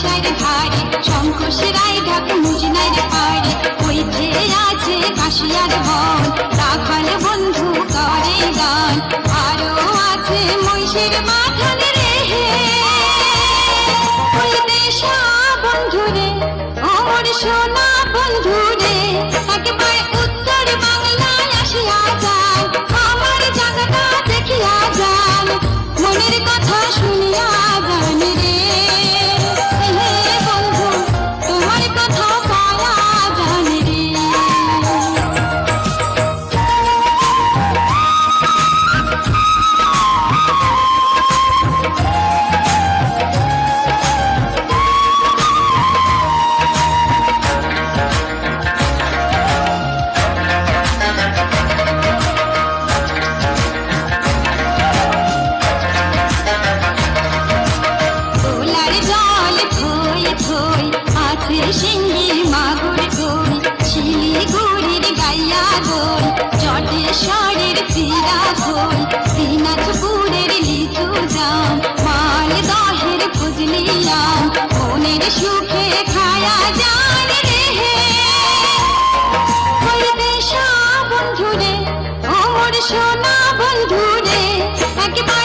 shining পাগল চটে স্বরের চিরা ভোল দিনাজপুরের লিচু জাম মাল দহের ফজলি আম মনের সুখে খায়া যান রে হইতে সা বন্ধুরে ওর সোনা বন্ধুরে, একবার